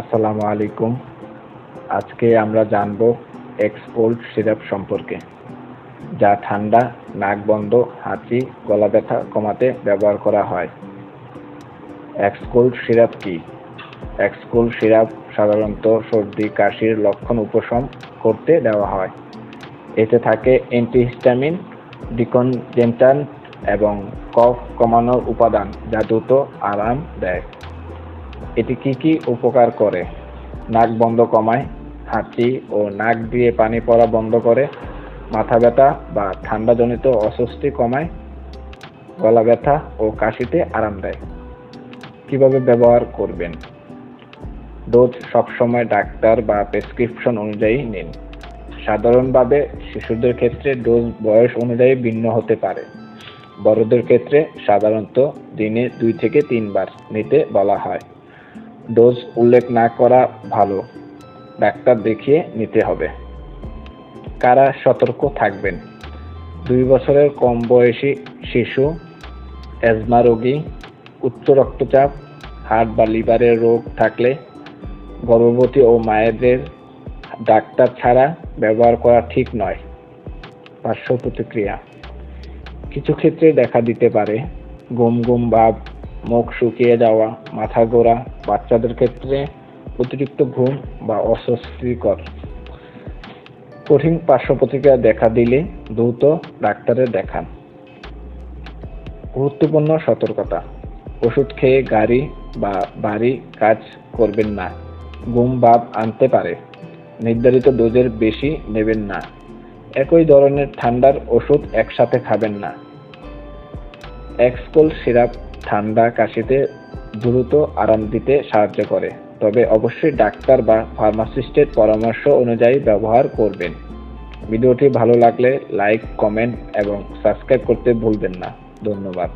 আসসালামু আলাইকুম। আজকে আমরা জানব এক্সপোল্ড সিরাপ সম্পর্কে, যা ঠান্ডা, নাক বন্ধ, হাঁচি, গলা ব্যথা কমাতে ব্যবহার করা হয়। এক্সকোল্ড সিরাপ কি? এক্সকোল্ড সিরাপ সাধারণত সর্দি, কাশির লক্ষণ উপশম করতে দেওয়া হয়। এতে থাকে অ্যান্টিহিস্টামিন, ডিকনজেন্টান্ট এবং কফ কমানোর উপাদান যা দ্রুত আরাম দেয়। এটি কি কি উপকার করে? নাক বন্ধ কমায়, হাঁচি ও নাক দিয়ে পানি পড়া বন্ধ করে, মাথা ব্যথা বা ঠান্ডাজনিত অস্বস্তি কমায়, গলা ব্যথা ও কাশিতে আরাম দেয়। কীভাবে ব্যবহার করবেন? ডোজ সবসময় ডাক্তার বা প্রেসক্রিপশন অনুযায়ী নিন। সাধারণভাবে শিশুদের ক্ষেত্রে ডোজ বয়স অনুযায়ী ভিন্ন হতে পারে। বড়দের ক্ষেত্রে সাধারণত দিনে দুই থেকে তিনবার নিতে বলা হয়। ডোজ উল্লেখ না করা ভালো। ডাক্তার দেখিয়ে নিতে হবে। কারা সতর্ক থাকবেন? দুই বছরের কম বয়সী শিশু অ্যাজমা রোগী, উচ্চ রক্তচাপ, হার্ট বা লিভারের রোগ থাকলে গর্ভবতী ও মায়েদের ডাক্তার ছাড়া ব্যবহার করা ঠিক নয়। পার্শ্ব প্রতিক্রিয়া। কিছু ক্ষেত্রে দেখা দিতে পারে। গুম গুম ভাব মুখ শুকিয়ে যাওয়া, মাথা ঘোরা বাচ্চাদের ক্ষেত্রে অতিরিক্ত ঘুম বা অস্বস্তিকর। কঠিন পার্শ্ব প্রতিক্রিয়া দেখা দিলে দ্রুত ডাক্তারের দেখান। গুরুত্বপূর্ণ সতর্কতা। ওষুধ খেয়ে গাড়ি বা বাড়ি কাজ করবেন না। ঘুম ভাব আনতে পারে। নির্ধারিত ডোজের বেশি নেবেন না। একই ধরনের ঠান্ডার ওষুধ একসাথে খাবেন না। এক্সকোল সিরাপ ঠান্ডা কাশিতে দ্রুত আরাম দিতে সাহায্য করে। তবে অবশ্যই ডাক্তার বা ফার্মাসিস্টের পরামর্শ অনুযায়ী ব্যবহার করবেন। ভিডিওটি ভালো লাগলে লাইক, কমেন্ট এবং সাবস্ক্রাইব করতে ভুলবেন না। ধন্যবাদ।